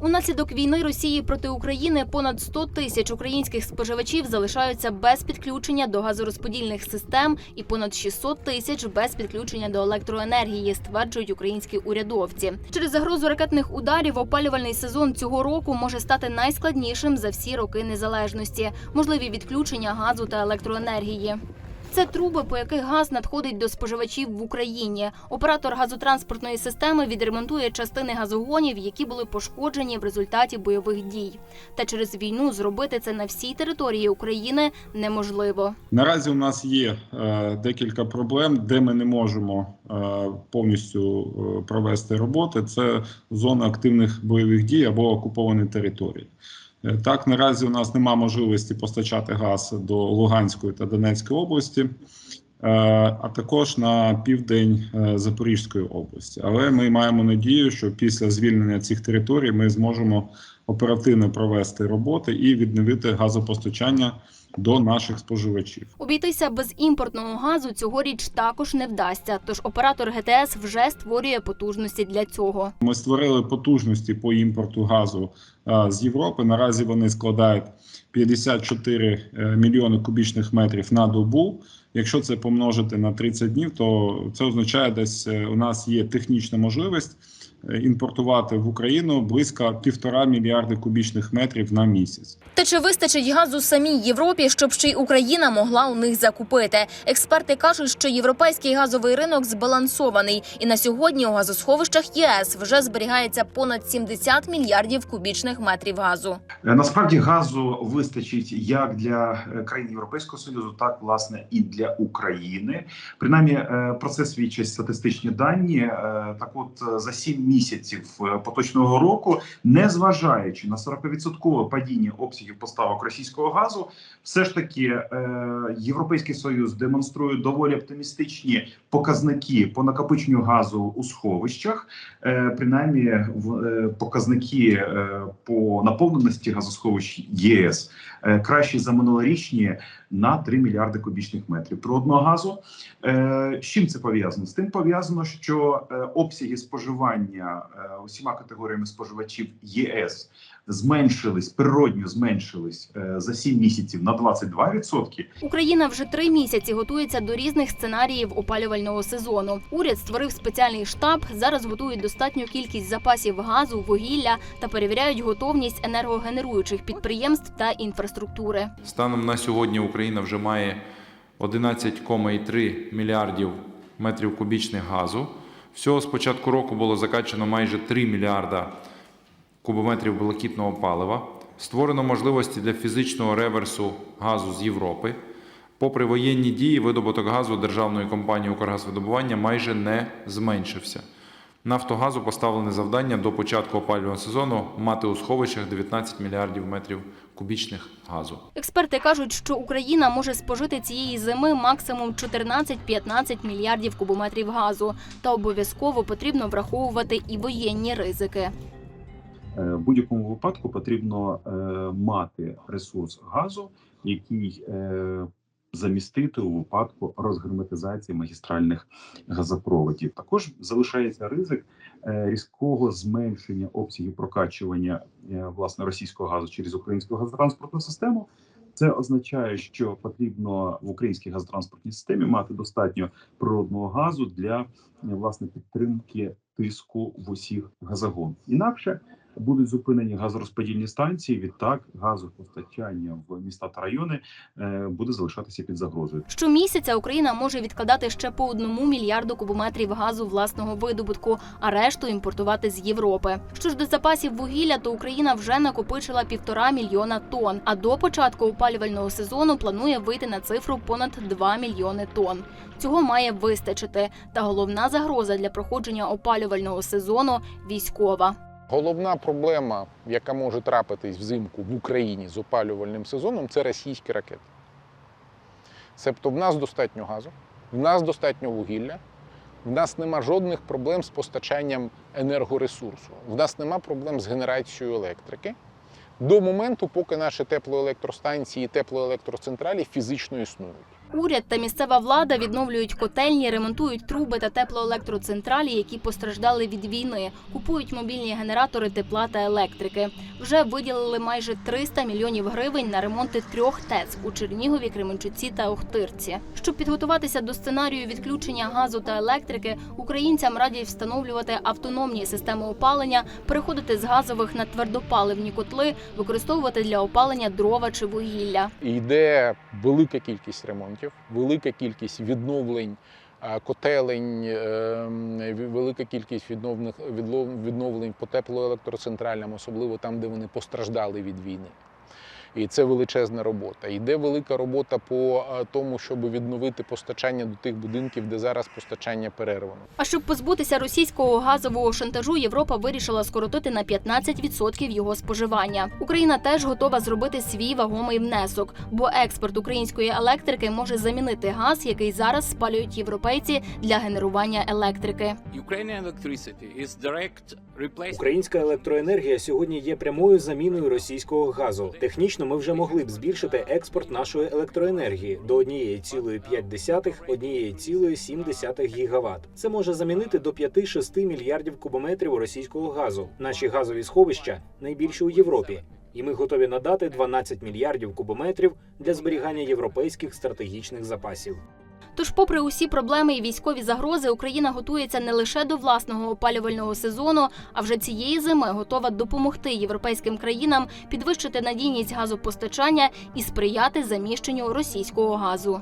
Унаслідок війни Росії проти України понад 100 тисяч українських споживачів залишаються без підключення до газорозподільних систем і понад 600 тисяч без підключення до електроенергії, стверджують українські урядовці. Через загрозу ракетних ударів опалювальний сезон цього року може стати найскладнішим за всі роки незалежності. Можливі відключення газу та електроенергії. Це труби, по яких газ надходить до споживачів в Україні. Оператор газотранспортної системи відремонтує частини газогонів, які були пошкоджені в результаті бойових дій. Та через війну зробити це на всій території України неможливо. Наразі у нас є е, декілька проблем, де ми не можемо е, повністю е, провести роботи. Це зона активних бойових дій або окуповані території. Е, Так, наразі у нас немає можливості постачати газ до Луганської та Донецької області, е, а також на південь е, Запорізької області. Але ми маємо надію, що після звільнення цих територій ми зможемо оперативно провести роботи і відновити газопостачання до наших споживачів. Обійтися без імпортного газу цьогоріч також не вдасться. Тож оператор ГТС вже створює потужності для цього. Ми створили потужності по імпорту газу з Європи. Наразі вони складають 54 е, мільйони кубічних метрів на добу. Якщо це помножити на 30 днів, то це означає, десь е, у нас є технічна можливість е, імпортувати в Україну близько півтора мільярди кубічних метрів на місяць. Та чи вистачить газу самій Європі, щоб ще й Україна могла у них закупити? Експерти кажуть, що європейський газовий ринок збалансований, і на сьогодні у газосховищах ЄС вже зберігається понад 70 мільярдів кубічних метрів газу. Е, Насправді газу вистачить як для е, країн Європейського союзу, так власне і для України. Принаймні е, про це свідчать статистичні дані. Так, от за 7 місяців е, поточного року, незважаючи на 40% падіння обсягів поставок російського газу, все ж таки е, Європейський союз демонструє доволі оптимістичні показники по накопиченню газу у сховищах. Е, Принаймні, показники по наповненості газосховищ ЄС кращі за минулорічні на 3 мільярди кубічних метрів природного газу. З чим це пов'язано? З тим пов'язано, що обсяги споживання е, усіма категоріями споживачів ЄС зменшились, природньо зменшились е, за 7 місяців на 22%. Україна вже три місяці готується до різних сценаріїв опалювального сезону. Уряд створив спеціальний штаб. Зараз готують достатню кількість запасів газу, вугілля та перевіряють готовність енергогенеруючих підприємств та інфраструктури. Станом на сьогодні Україна вже має 11,3 мільярдів метрів кубічних газу. Всього з початку року було закачано майже 3 мільярда кубометрів блакитного палива. Створено можливості для фізичного реверсу газу з Європи. Попри воєнні дії, видобуток газу державної компанії «Укргазвидобування» майже не зменшився. Нафтогазу поставлене завдання до початку опалювального сезону мати у сховищах 19 мільярдів метрів кубічних газу. Експерти кажуть, що Україна може спожити цієї зими максимум 14-15 мільярдів кубометрів газу. Та обов'язково потрібно враховувати і воєнні ризики. Е, В будь-якому випадку потрібно е, мати ресурс газу, який е, замістити у випадку розгерметизації магістральних газопроводів. Також залишається ризик е, різкого зменшення обсягів прокачування е, власне російського газу через українську газотранспортну систему. Це означає, що потрібно в українській газотранспортній системі мати достатньо природного газу для власне підтримки тиску в усіх газогонах. Інакше будуть зупинені газорозподільні станції. Відтак газопостачання в міста та райони е, буде залишатися під загрозою. Щомісяця Україна може відкладати ще по одному мільярду кубометрів газу власного видобутку, а решту імпортувати з Європи. Що ж до запасів вугілля, то Україна вже накопичила півтора мільйона тонн. А до початку опалювального сезону планує вийти на цифру понад 2 мільйони тонн. Цього має вистачити. Та головна загроза для проходження опалювального сезону військова. Головна проблема, яка може трапитись взимку в Україні з опалювальним сезоном, це російські ракети. Себто в нас достатньо газу, в нас достатньо вугілля, в нас нема жодних проблем з постачанням енергоресурсу, в нас нема проблем з генерацією електрики до моменту, поки наші теплоелектростанції і теплоелектроцентралі фізично існують. Уряд та місцева влада відновлюють котельні, ремонтують труби та теплоелектроцентралі, які постраждали від війни, купують мобільні генератори тепла та електрики. Вже виділили майже 300 мільйонів гривень на ремонти трьох ТЕЦ у Чернігові, Кременчуці та Охтирці. Щоб підготуватися до сценарію відключення газу та електрики, українцям радять встановлювати автономні системи опалення, переходити з газових на твердопаливні котли, використовувати для опалення дрова чи вугілля. Йде велика кількість ремонтів, велика кількість відновлень котелень, ем, велика кількість відновлених відновлень по теплоелектроцентралям, особливо там, де вони постраждали від війни. І це величезна робота. Йде велика робота по тому, щоб відновити постачання до тих будинків, де зараз постачання перервано. А щоб позбутися російського газового шантажу, Європа вирішила скоротити на 15% його споживання. Україна теж готова зробити свій вагомий внесок, бо експорт української електрики може замінити газ, який зараз спалюють європейці для генерування електрики. Українська електроенергія сьогодні є прямою заміною російського газу. Технічно ми вже могли б збільшити експорт нашої електроенергії до 1,5-1,7 гігават. Це може замінити до 5-6 мільярдів кубометрів російського газу. Наші газові сховища найбільші у Європі. І ми готові надати 12 мільярдів кубометрів для зберігання європейських стратегічних запасів. Тож, попри усі проблеми і військові загрози, Україна готується не лише до власного опалювального сезону, а вже цієї зими готова допомогти європейським країнам підвищити надійність газопостачання і сприяти заміщенню російського газу.